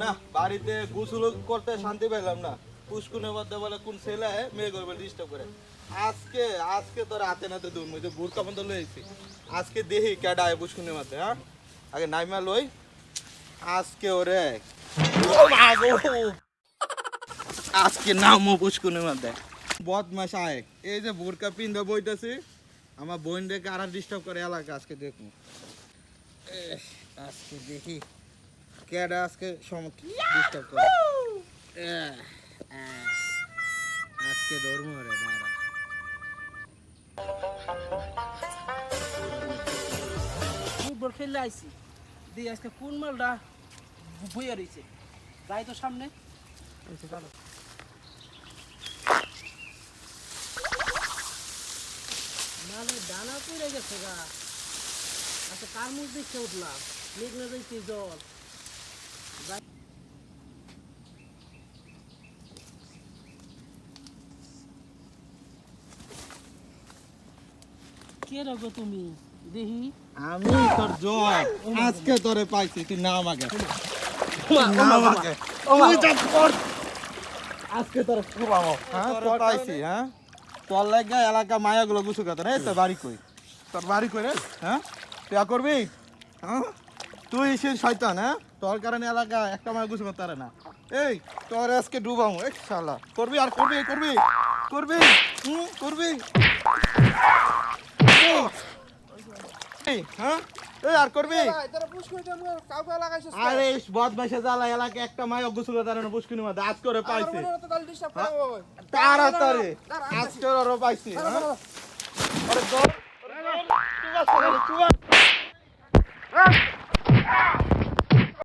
না, বাড়িতে গোসল করতে শান্তি পেলাম না। পুষ্কুনের মধ্যে বলে, কোন ছেলে মেয়ে করবে ডিস্টার্ব করে। আজকে আজকে তোর হাতে নাতে দূর মধ্যে বুড়কা বন্ধ লইছি আজকে দেখি কেডা আয় পুষ্কুনের মধ্যে হ্যাঁ? আগে নাইমা লই। আজকে ওরে! আজকে নামো পুষ্কুনের মধ্যে। বদমাস আয় এই যে বোরকা পিন্ধা বইতেছি, আমার বোন রেখে আর ডিস্টার্ব করে এলাকা, আজকে দেখুন। আজকে দেখি। কেডা আজকে ডিস্টার্ব করে। আজকে ধর্ম রে দাঁড়া। ফুটবল খেললে আইছি। দিয়ে আজকে কোন মালটা বইয়া রয়েছে যাই তো সামনে। মানে ডানা পড়ে গেছে গা। আচ্ছা কার মুখ দেখতে উঠলাম। মেঘ না যাইছে জল। কে রাখো তুমি? দেখি আমি তোর জয় আজকে তোরে পাইছি তুই নাম আগে নাম আগে তুই যা কর। আজকে তোর হ্যাঁ তোর পাইছি হ্যাঁ? তোর লাগা এলাকা মায়াগুলো গুছু কথা রে তোর বাড়ি কই? তোর বাড়ি কই রে? হ্যাঁ? তুই করবি? হ্যাঁ? তুই সে শয়তান হ্যাঁ? তোর কারণে এলাকা একটা মায়া গুছু করতে পারে না এই তোর আজকে ডুবামো এক শালা করবি আর করবি করবি করবি হুম করবি হ্যাঁ এই আর করবি আরে বদমাইশে জ্বালা এলাকা একটা তার পুষ্কিনি আজ করে পাইছে তাড়াতাড়ি আজ করে পাইছি হ্যাঁ? আরে দৌড়,